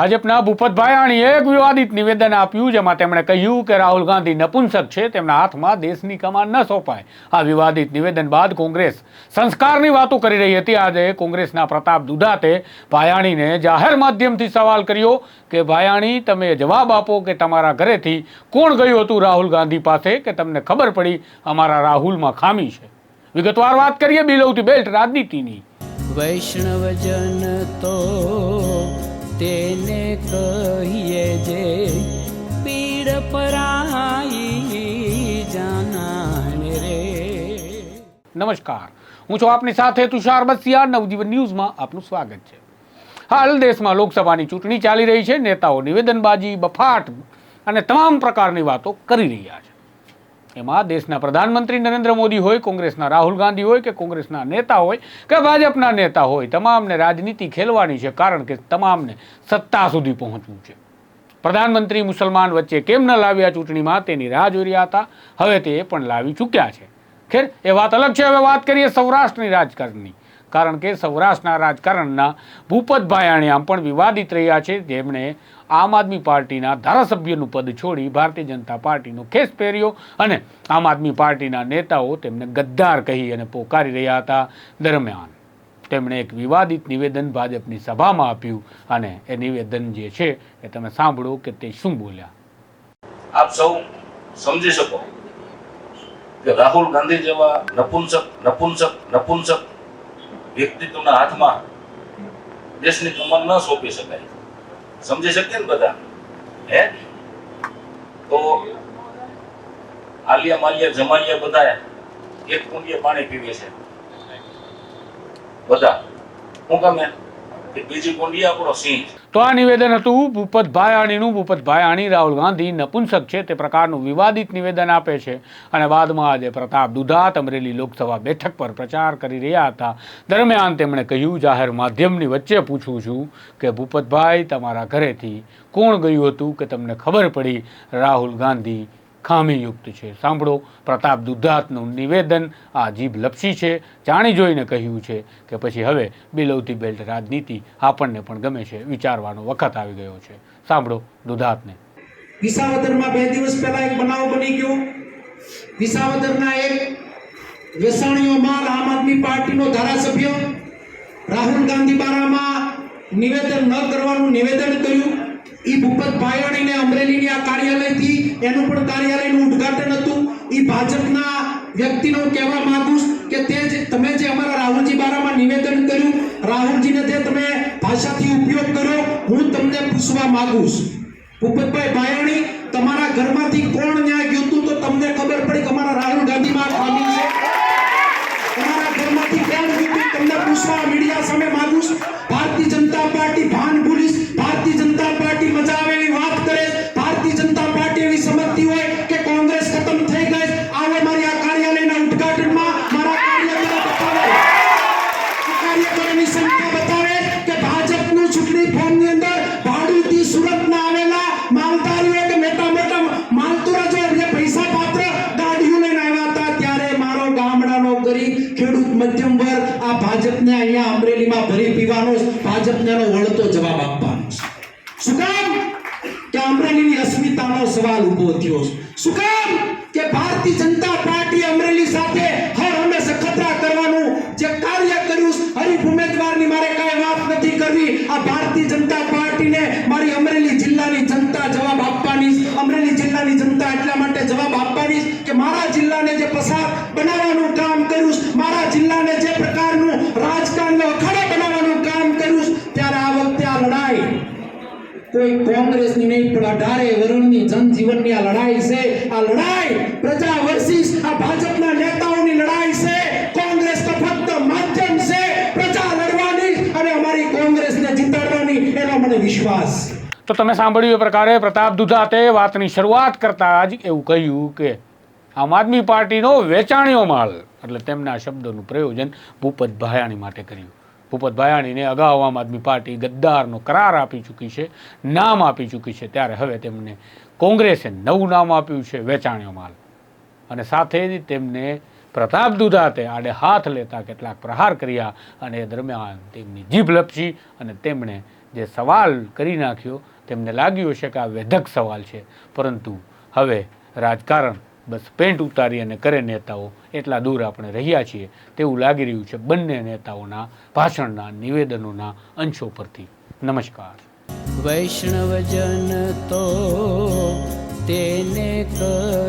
ભાજપના ભૂપત ભાયાણીએ એક વિવાદિત નિવેદન આપ્યું, જેમાં તેમણે કહ્યું કે રાહુલ ગાંધી નપુંસક છે, તેમના હાથમાં દેશની કમાન ન સોંપાય. આ વિવાદિત નિવેદન બાદ કોંગ્રેસ સંસ્કારની વાતો કરી રહી હતી. આજે કોંગ્રેસના પ્રતાપ દુધાતે ભાયાણીને જાહેર માધ્યમથી સવાલ કર્યો કે, ભાયાણી, તમે જવાબ આપો કે તમારા ઘરેથી કોણ ગયું હતું રાહુલ ગાંધી પાસે કે તમને ખબર પડી અમારા રાહુલમાં ખામી છે? વિગતવાર વાત કરીએ બિલૌતી બેલ્ટ રાજનીતિની. વૈષ્ણવજન તો તેને કહીએ જે પીડ પરાઈ જાનાને રે. નમસ્કાર. હું છું આપની સાથે તુષાર બસિયા. નવજીવન ન્યૂઝમાં આપનું સ્વાગત છે. હાલ દેશમાં લોકસભાની ચૂંટણી ચાલી રહી છે. નેતાઓ નિવેદનબાજી, બફાટ અને તમામ પ્રકારની વાતો કરી રહ્યા છે. એમાં દેશના પ્રધાનમંત્રી નરેન્દ્ર મોદી હોય, કોંગ્રેસના રાહુલ ગાંધી હોય કે કોંગ્રેસના નેતા હોય કે ભાજપના નેતા હોય, તમામને રાજનીતિ ખેલવાની છે કારણ કે તમામને સત્તા સુધી પહોંચવું છે. પ્રધાનમંત્રી મુસલમાન વચ્ચે કેમ ન લાવ્યા ચૂંટણીમાં? તેની રાહ જોઈ રહ્યા હતા. હવે તે પણ લાવી ચૂક્યા છે. ખેર, એ વાત અલગ છે. હવે વાત કરીએ સૌરાષ્ટ્રની રાજકારણની. કારણ કે સૌરાષ્ટ્રના રાજકારણના ભૂપતભાઈ ભાયાણી પણ વિવાદિત રહ્યા છે. જેમણે આમ આદમી પાર્ટીના ધારાસભ્યનું પદ છોડી ભારતીય જનતા પાર્ટીનો ખેસ પહેર્યો અને આમ આદમી પાર્ટીના નેતાઓ તેમને ગદ્દાર કહી અને પોકારી રહ્યા હતા. દરમિયાન તેમણે એક વિવાદિત નિવેદન ભાજપની સભામાં આપ્યું અને એ નિવેદન જે છે એ તમે સાંભળો કે તે શું બોલ્યા? આપ સૌ સમજી શકો કે રાહુલ ગાંધી જેવા નપુંસક નપુંસક નપુંસક વ્યક્તિત્વના હાથમાં દેશની કમર ન સોંપી શકાય. સમજી શકીએ ને બધા? હે? તો આલિયા માલિયા જમાલિયા બધા એક કુંડીએ પાણી પીવે છે. બધા. શું કામે? કે બીજી કુંડીએ આપણો સિંહ. તો આ નિવેદન હતું ભૂપતભાઈ આણીનું ભૂપતભાઈ આણી રાહુલ ગાંધી નપુંસક છે. તે પ્રકારનું વિવાદિત નિવેદન આપે છે. અને બાદમાં આજે પ્રતાપ દુધાત અમરેલી લોકસભા બેઠક પર પ્રચાર કરી રહ્યા હતા. દરમિયાન તેમણે કહ્યું, જાહેર માધ્યમની વચ્ચે પૂછું છું કે, ભૂપતભાઈ, તમારા ઘરેથી કોણ ગયું હતું કે તમને ખબર પડી? રાહુલ ગાંધી ખામીયુક્ત છે. સાંભળો, પ્રતાપ દુધાતનું નિવેદન આ જીભ લપસી છે. જાણી જોઈને કહ્યું છે કે પછી હવે બિલૌતી બેલ્ટ રાજનીતિ આપણને પણ ગમે છે વિચારવાનો વખત આવી ગયો છે. સાંભળો દુધાતને. વિસાવદરમાં બે દિવસ પહેલા એક બનાવ બની ગયો. વિસાવદરના એક વેસાણીઓ આમ આદમી પાર્ટીનો ધારાસભ્ય રાહુલ ગાંધી બારામાં નિવેદન ન કરવાનું નિવેદન કર્યું. ઈ ભૂપત ભાયાણીને અમરેલીની આ કાર્યાલયથી એનું પણ કાર્યાલયનું ઉદ્ઘાટન હતું. ઈ ભાજપના વ્યક્તિનો કહેવા માંગુ કે તે જે તમે જે અમારા રાહુલજી બારામાં નિવેદન કર્યું, રાહુલજીને જે તમે ભાષાથી ઉપયોગ કર્યો હું તમને પૂછવા માંગુ છું. ભૂપતભાઈ ભાયણી, તમારા ઘરમાંથી કોણ ન્યાય ભાજપને અહીંયા અમરેલીમાં ભરી પીવાનો ભાજપને એનો વળતો જવાબ આપવાનો છે. શું કામ કે અમરેલીની અસ્મિતાનો સવાલ ઊભો થયો છે. શું કામ કે ભારતીય જનતા પાર્ટી અમરેલી સાથે હર હંમેશા ખતરા કરવાનું જે કાર્ય કર્યું હરીફ ઉમેદવારની મારે કાંઈ વાત નથી કરવી. આ ભારતીય જનતા પાર્ટીને મારી અમરેલી જિલ્લાની જનતા જવાબ આપવાની. અમરેલી જિલ્લાની જનતા એટલા માટે જવાબ આપવાની કે મારા જિલ્લાને જે પસાર બનાવવાનું કોઈ કોંગ્રેસની નહીં, પણ અઢારે વરુણની જનજીવનની આ લડાઈ છે. આ લડાઈ પ્રજા વર્સિસ, આ ભાજપના નેતાઓની લડાઈ છે. કોંગ્રેસ તો ફક્ત માધ્યમ છે. પ્રજા લડવાની અને અમારી કોંગ્રેસને જીતાડવાની, એનો મને વિશ્વાસ. તો તમે સાંભળ્યું એ પ્રકારે પ્રતાપ દુધાતે વાતની શરૂઆત કરતા જ એવું કહ્યું કે આમ આદમી પાર્ટીનો વેચાણીઓ માલ, એટલે તેમના શબ્દોનું પ્રયોજન ભૂપત ભાયાણી માટે કર્યું. ભૂપત ભાયાણીને અગાઉ આમ આદમી પાર્ટી ગદ્દારનો કરાર આપી ચૂકી છે, નામ આપી ચૂકી છે. ત્યારે હવે તેમને કોંગ્રેસે નવું નામ આપ્યું છે, વેચાણ્યો માલ. અને સાથે જ તેમને પ્રતાપ દુધાતે આડે હાથ લેતા કેટલાક પ્રહાર કર્યા અને એ દરમિયાન તેમની જીભ લપસી અને તેમણે જે સવાલ કરી નાખ્યો, તેમને લાગ્યું હશે કે આ વેધક સવાલ છે. પરંતુ હવે રાજકારણ બસ પેન્ટ ઉતારી અને કરે નેતાઓ. એટલા દૂર આપણે રહ્યા છીએ તેવું લાગી રહ્યું છે બંને નેતાઓના ભાષણના, નિવેદનોના અંશો પરથી. નમસ્કાર. વૈષ્ણવજન તો તેને કહીએ